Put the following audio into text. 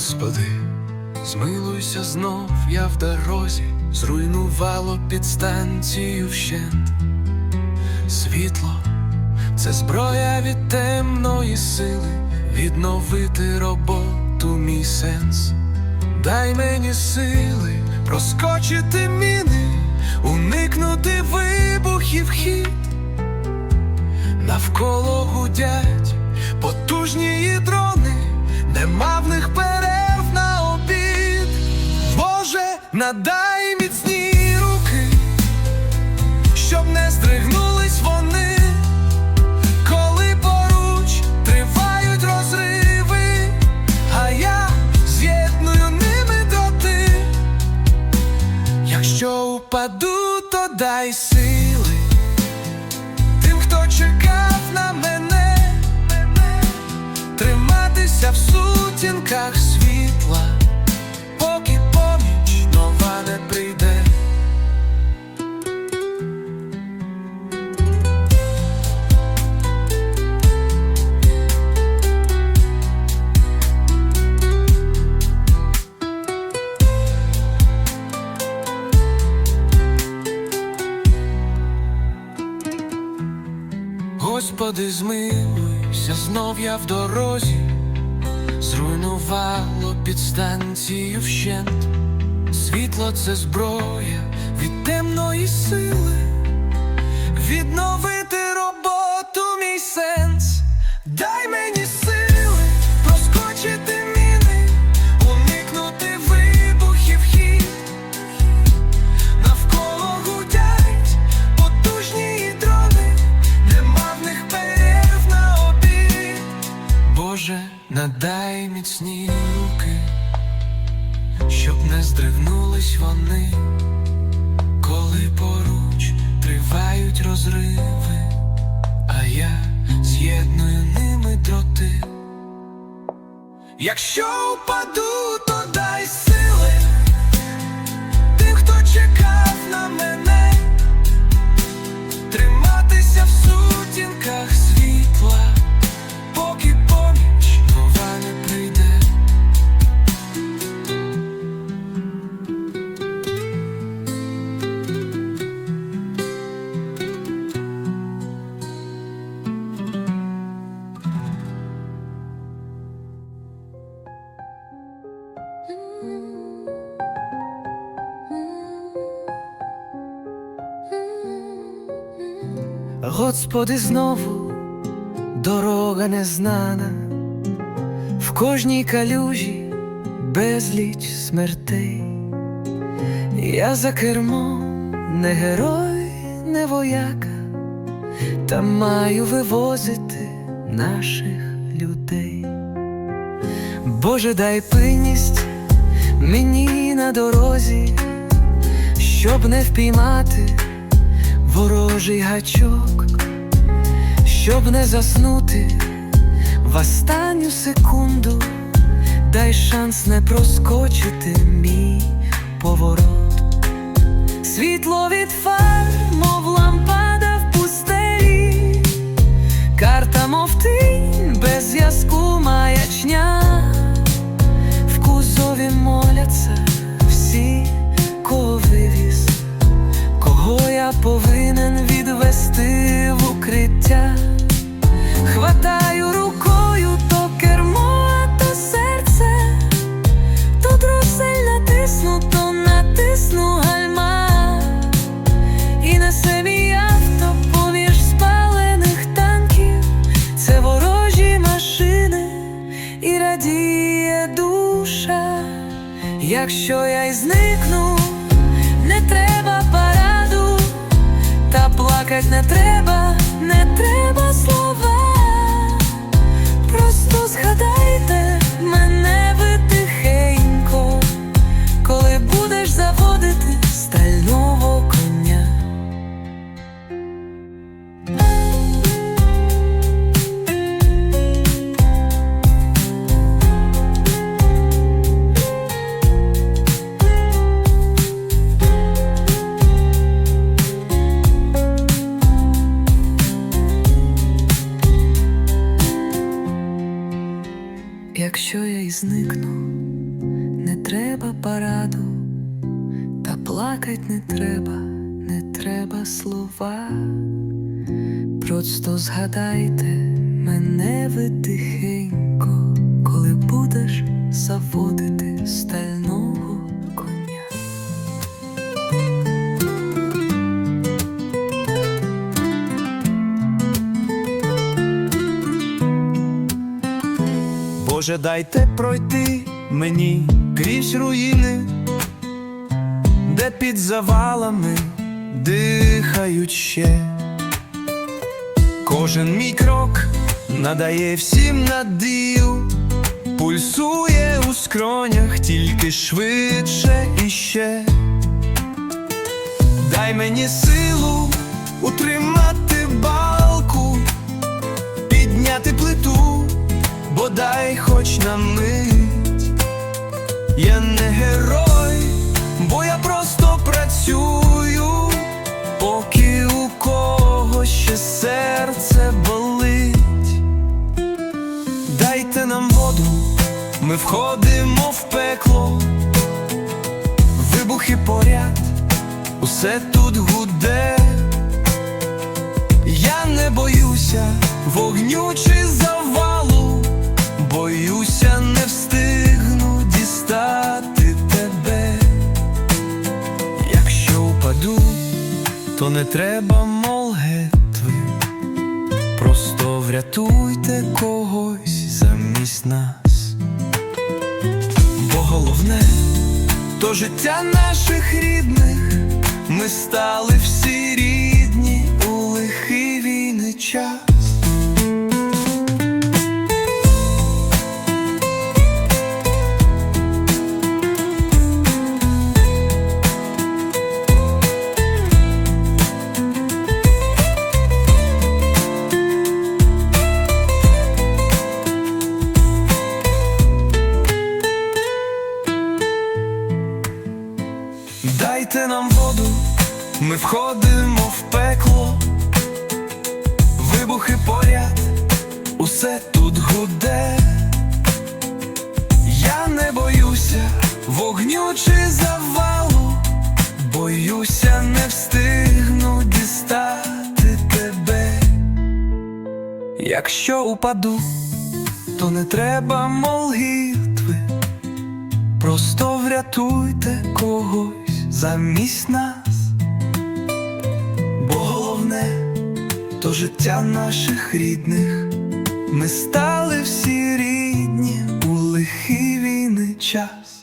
Господи, змилуйся знов, я в дорозі, зруйнувало підстанцію вщент. Світло це зброя від темної сили, відновити роботу, мій сенс. Дай мені сили проскочити міни, уникнути вибухів хід. Навколо гудять потужні дрони, нема в них надай міцні руки, щоб не здригнулись вони, коли поруч тривають розриви, а я з'єдную ними доти. Якщо упаду, то дай Господи, змилуйся, знов я в дорозі, зруйнувало підстанцію вщент. Світло це зброя від темної сили, відновити надай міцні руки, щоб не здригнулись вони, коли поруч тривають розриви, а я з'єдную ними дроти. Якщо впаду, Господи, знову дорога незнана, в кожній калюжі безліч смертей. Я за кермом не герой, не вояка, та маю вивозити наших людей. Боже, дай пильність мені на дорозі, щоб не впіймати ворожий гачок, щоб не заснути в останню секунду, дай шанс не проскочити мій поворот. Світло від фар, якщо я й зникну Якщо не треба параду, та плакать не треба, не треба слова. Просто згадайте мене ви тихенько, коли будеш заводити стального Боже, дайте пройти мені крізь руїни, де під завалами дихають ще. Кожен мій крок надає всім надію, пульсує у скронях тільки швидше і ще. Дай мені силу утримати ми входимо в пекло, вибухи поряд, усе тут гуде. Я не боюся вогню чи завалу, боюся, не встигну дістати тебе. Якщо впаду, то не треба молитви, просто врятуйте когось замість нас. Головне то життя наших рідних, ми стали всі рідні у лихий війни час. Входимо в пекло, вибухи поряд, усе тут гуде. Я не боюся вогню чи завалу, боюся, не встигну дістати тебе. Якщо упаду, то не треба молитви. Просто врятуйте когось замість нас, то життя наших рідних. Ми стали всі рідні у лихий війни час.